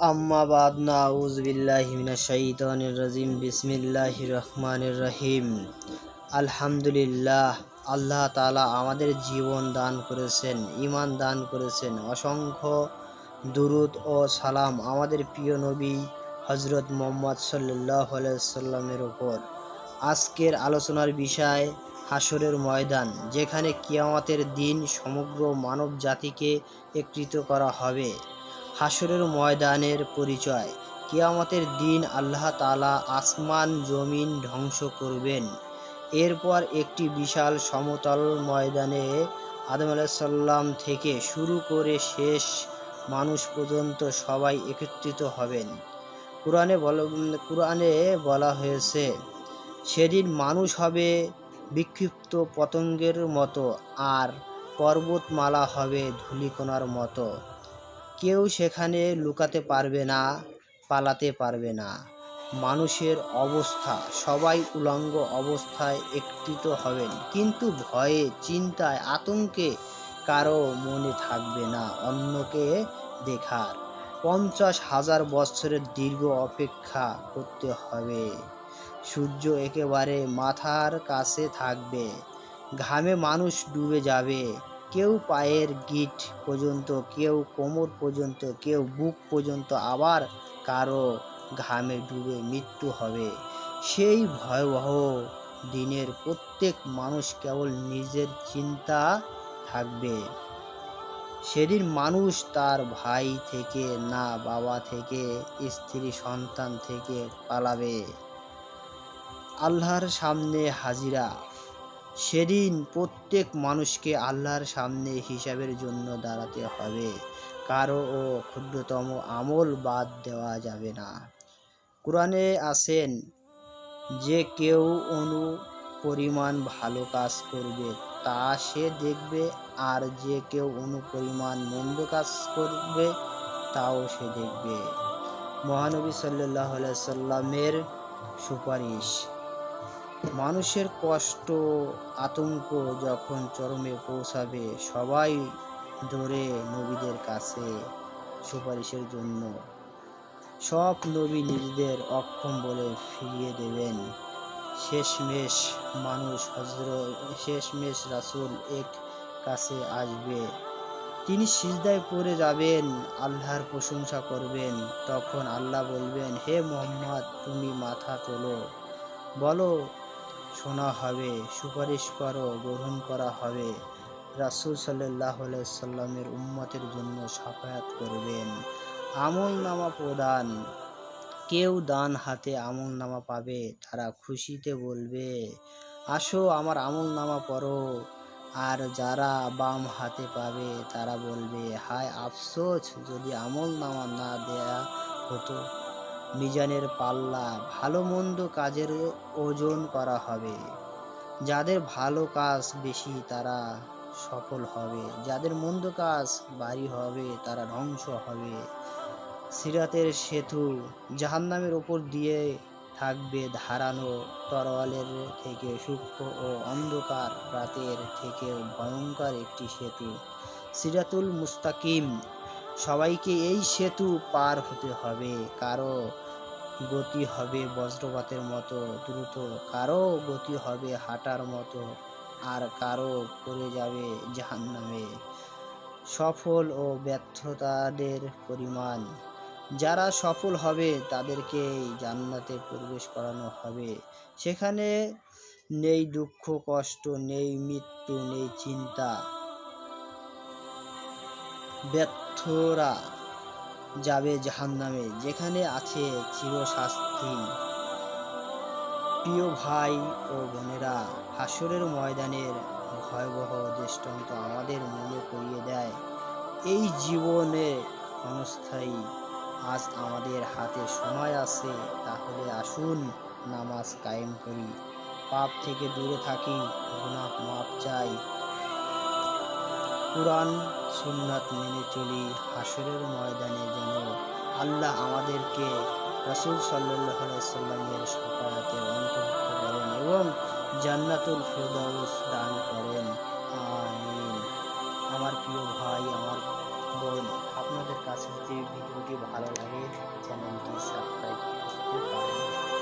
আম্মা বাদ বিসমিল্লাহির রহমানির রহিম। আলহামদুলিল্লাহ, আল্লাহ তালা আমাদের জীবন দান করেছেন, ঈমান দান করেছেন। অসংখ্য দুরুদ ও সালাম আমাদের প্রিয় নবী হজরত মোহাম্মদ সাল্লাহ সাল্লামের ওপর আজকের আলোচনার বিষয় হাসরের ময়দান, যেখানে কিয়ামতের দিন সমগ্র মানব জাতিকে একত্রিত করা হবে। হাসরের ময়দানের পরিচয়। কিয়ামতের দিন আল্লাহ তাআলা আসমান, জমিন ধ্বংস করবেন। এরপর একটি বিশাল সমতল ময়দানে আদম আলাইসাল্লাম থেকে শুরু করে শেষ মানুষ পর্যন্ত সবাই একত্রিত হবেন। কোরআনে বল, কোরআনে বলা হয়েছে, সেদিন মানুষ হবে বিক্ষিপ্ত পতঙ্গের মতো আর পর্বতমালা হবে ধূলিকণার মতো। কেউ সেখানে লুকাতে পারবে না, পালাতে পারবে না। মানুষের অবস্থা, সবাই উলঙ্গ অবস্থায় একত্রিত হবেন। কিন্তু ভয়ে, চিন্তায়, আতঙ্কে কারও মনে থাকবে না, অন্যকে দেখার। পঞ্চাশ হাজার বছরের দীর্ঘ অপেক্ষা করতে হবে। সূর্য একেবারে মাথার কাছে থাকবে। ঘামে মানুষ ডুবে যাবে। কেউ পায়ের গিট পর্যন্ত, কেউ কোমর পর্যন্ত, কেউ বুক পর্যন্ত আবার কারও ঘামে ডুবে মৃত্যু হবে। সেই ভয়াবহ দিনের প্রত্যেক মানুষ কেবল নিজের চিন্তা থাকবে। সেদিন মানুষ তার ভাই থেকে না বাবা থেকে, স্ত্রী সন্তান থেকে পালাবে। আল্লাহর সামনে হাজিরা। সেদিন প্রত্যেক মানুষকে আল্লাহর সামনে হিসাবের জন্য দাঁড়াতে হবে। কারও ও ক্ষুদ্রতম আমল বাদ দেওয়া যাবে না। কোরআনে আছেন, যে কেউ অনু পরিমাণ ভালো কাজ করবে, তা সে দেখবে, আর যে কেউ অনুপরিমাণ মন্দ কাজ করবে, তাও সে দেখবে। মহানবী সাল্লাহ সাল্লামের সুপারিশ। মানুষের কষ্ট, আতঙ্ক যখন চরমে পৌঁছাবে, সবাই দৌড়ে নবীদের কাছে সুপারিশের জন্য। সব নবী নিজেদের অক্ষম বলে ফিরিয়ে দেবেন। শেষমেশ মানুষ হজরত শেষমেশ রাসুল এক কাছে আসবে। তিনি সিজদায় পড়ে যাবেন, আল্লাহর প্রশংসা করবেন। তখন আল্লাহ বলবেন, হে মোহাম্মদ, তুমি মাথা তোলো। বলো শোনা হবে, সুপারিশ করো, গ্রহণ করা হবে। রাসুল সাল্লাহ সাল্লামের উম্মতের জন্য সাফায়াত করবেন। আমল নামা প্রদান। কেউ দান হাতে আমল নামা পাবে, তারা খুশিতে বলবে, আসো আমার আমল নামা পড়ো। আর যারা বাম হাতে পাবে, তারা বলবে, হায় আফসোস, যদি আমল নামা না দেয়া হতো। মিজানের পাল্লা, ভালো মন্দ কাজের ওজন করা হবে। যাদের ভালো কাজ বেশি, তারা সফল হবে। যাদের মন্দ কাজ ভারী হবে, তারা ধ্বংস হবে। সিরাতের সেতু জাহান্নামের ওপর দিয়ে থাকবে ধারানো তরোয়ালের থেকে সূক্ষ্ম ও অন্ধকার রাতের থেকে ভয়ঙ্কর একটি সেতু। সিরাতুল মুস্তাকিম, সবাইকে এই সেতু পার হতে হবে। কারও গতি হবে বজ্রপাতের মতো, দ্রুত কারও গতি হবে হাঁটার মতো, আর কারও পড়ে যাবে জাহান্নামে। সফল ও ব্যর্থতাদের পরিমাণ। যারা সফল হবে তাদেরকে জান্নাতে প্রবেশ করানো হবে। সেখানে নেই দুঃখ, কষ্ট, নেই মৃত্যু, নেই চিন্তা। ব্যর্থরা যাবে জাহান্নামে, যেখানে আছে চিরশাস্তি। প্রিয় ভাই ও বোনেরা হাসরের ময়দানের ভয়াবহ দৃষ্টান্ত আমাদের মনে করিয়ে দেয়। এই জীবনে ক্ষণস্থায়ী, আজ আমাদের হাতে সময় আছে, তাহলে আসুন নামাজ কায়েম করি। পাপ থেকে দূরে থাকি, গুনাহ মাপ চাই। কোরআন, সুন্নাত মেনে চলি হাসরের ময়দানে যেন আল্লাহ আমাদেরকে রাসুল সাল্লাহ সাল্লামের সফায়াতে অন্তর্ভুক্ত করেন এবং জান্নাতুল ফেরদাউস দান করেন। আমার প্রিয় ভাই, আমার বোন, আপনাদের কাছে যদি ভিডিওটি ভালো লাগে, চ্যানেলটি সাবস্ক্রাইব করতে পারেন।